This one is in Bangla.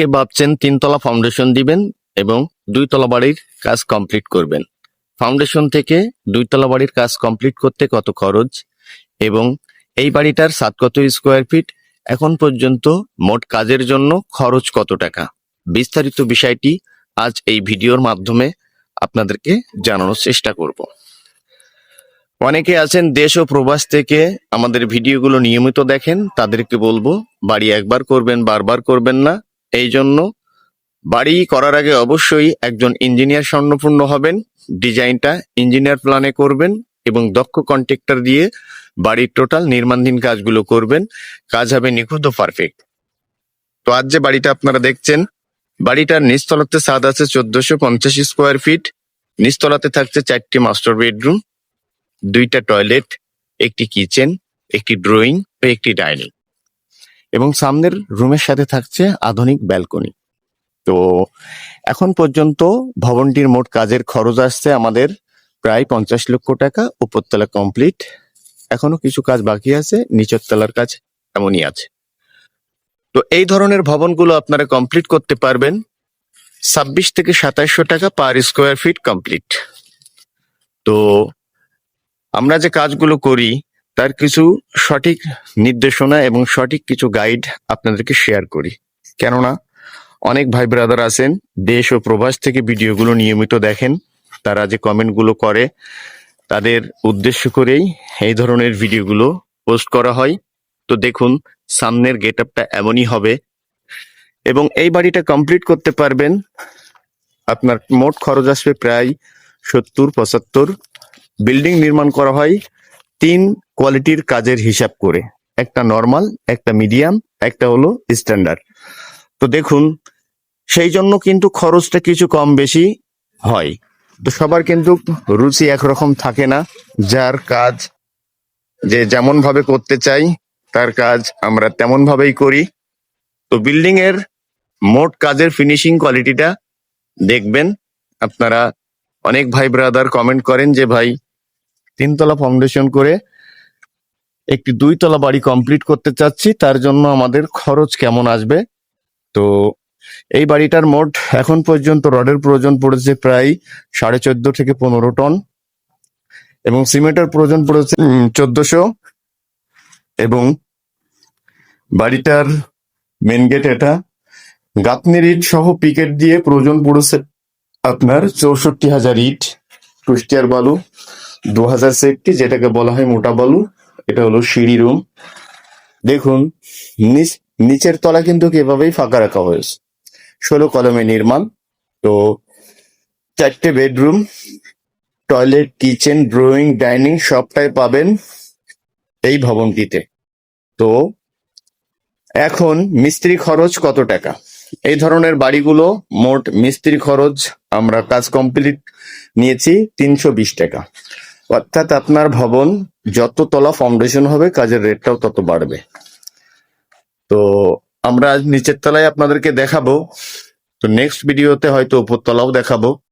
অনেকে ভাবছেন তিনতলা ফাউন্ডেশন দিবেন এবং দুইতলা বাড়ির কাজ কমপ্লিট করবেন। ফাউন্ডেশন থেকে দুইতলা বাড়ির কাজ কমপ্লিট করতে কত খরচ? এবং এই বাড়িটার সাত কত স্কোয়ার ফিট এখন পর্যন্ত মোট কাজের জন্য খরচ কত টাকা? বিস্তারিত বিষয়টি আজ এই ভিডিওর মাধ্যমে আপনাদেরকে জানানোর চেষ্টা করব। অনেকে আছেন দেশ ও প্রবাস থেকে, আমাদের ভিডিওগুলো নিয়মিত দেখেন, তাদেরকে বলব, বাড়ি একবার করবেন, বারবার করবেন না। এই জন্য বাড়ি করার আগে অবশ্যই একজন ইঞ্জিনিয়ার স্বর্ণপূর্ণ হবেন, ডিজাইনটা ইঞ্জিনিয়ার প্ল্যানে করবেন এবং দক্ষ কন্ট্রাক্টর দিয়ে বাড়ির টোটাল নির্মাণধীন কাজগুলো করবেন। কাজ হবে নিখুঁত ও পারফেক্ট তো আজ যে বাড়িটা আপনারা দেখছেন, বাড়িটার নিচতলাতে ছাদ আছে চোদ্দশো পঞ্চাশ স্কোয়ার ফিট নিচতলাতে থাকছে চারটি মাস্টার বেডরুম দুইটা টয়লেট একটি কিচেন একটি ড্রয়িং ও একটি ডাইনিং এবং সামনের রুমের সাথে থাকছে আধুনিক ব্যালকনি। তো এখন পর্যন্ত ভবনটির মোট কাজের খরচ আসছে আমাদের প্রায় পঞ্চাশ লক্ষ টাকা, উপরতলা কমপ্লিট। এখনও কিছু কাজ বাকি আছে, নিচের তলার কাজ এমনই আছে। তো এই ধরনের ভবনগুলো আপনারা কমপ্লিট করতে পারবেন। ছাব্বিশ থেকে সাতাশশো টাকা পার স্কোয়ার ফিট কমপ্লিট। তো আমরা যে কাজগুলো করি তার কিছু সঠিক নির্দেশনা এবং সঠিক কিছু গাইড আপনাদেরকে শেয়ার করি। কেননা, অনেক ভাই ব্রাদার আছেন, দেশ ও প্রবাস থেকে ভিডিওগুলো নিয়মিত দেখেন, তারা যে কমেন্টগুলো করে, তাদের উদ্দেশ্য করেই এই ধরনের ভিডিওগুলো পোস্ট করা হয়। তো দেখুন, সামনের গেট আপটা এমনই হবে। এবং এই বাড়িটা কমপ্লিট করতে পারবেন। আপনার মোট খরচ আসবে প্রায় সত্তর পঁচাত্তর। বিল্ডিং নির্মাণ করা হয়। তিন কোয়ালিটির কাজের হিসাব করে। একটা নর্মাল একটা মিডিয়াম একটা হলো স্ট্যান্ডার্ড তো দেখুন সেই জন্য কিন্তু খরচটা কিছু কম বেশি হয়। তো সবার কিন্তু রুচি একরকম থাকে না। যার কাজ যে যেমন ভাবে করতে চাই, তার কাজ আমরা তেমন ভাবেই করি। তো বিল্ডিং এর মোট কাজের ফিনিশিং কোয়ালিটিটা দেখবেন। আপনারা অনেক ভাই ব্রাদার কমেন্ট করেন যে, ভাই তিনতলা ফাউন্ডেশন করে একটি দুইতলা বাড়ি কমপ্লিট করতে চাচ্ছি, তার জন্য আমাদের খরচ কেমন আসবে? তো এই বাড়িটার মোট এখন পর্যন্ত রডের প্রয়োজন পড়েছে প্রায় সাড়ে চোদ্দ থেকে পনেরো টন এবং সিমেন্টের প্রয়োজন পড়েছে চোদ্দশো এবং বাড়িটার মেন গেট এটা। গাঁথনির ইট সহ পিকেট দিয়ে প্রয়োজন পড়েছে আপনার চৌষট্টি হাজার ইট, কুষ্টিয়ার বালু। দু হাজার যেটাকে বলা হয় মোটা বালু এটা হলো সিঁড়ি রুম। দেখুন, নিচ নিচের তলা কিন্তু এভাবেই ফাঁকা রাখা হয়েছে। ষোলো কলমে নির্মাণ। তো চারটে bedroom, toilet, kitchen, drawing, dining, সবটাই পাবেন এই ভবনটিতে। তো এখন মিস্ত্রি খরচ কত টাকা? এই ধরনের বাড়িগুলো মোট মিস্ত্রি খরচ আমরা কাজ কমপ্লিট নিয়েছি তিনশো বিশ টাকা। অর্থাৎ আপনার ভবন যত তলা ফাউন্ডেশন হবে, কাজের রেটটাও তত বাড়বে। তো আমরা নিচের তলায় আপনাদেরকে দেখাবো। তো নেক্সট ভিডিওতে হয়তো উপর তলাও দেখাবো।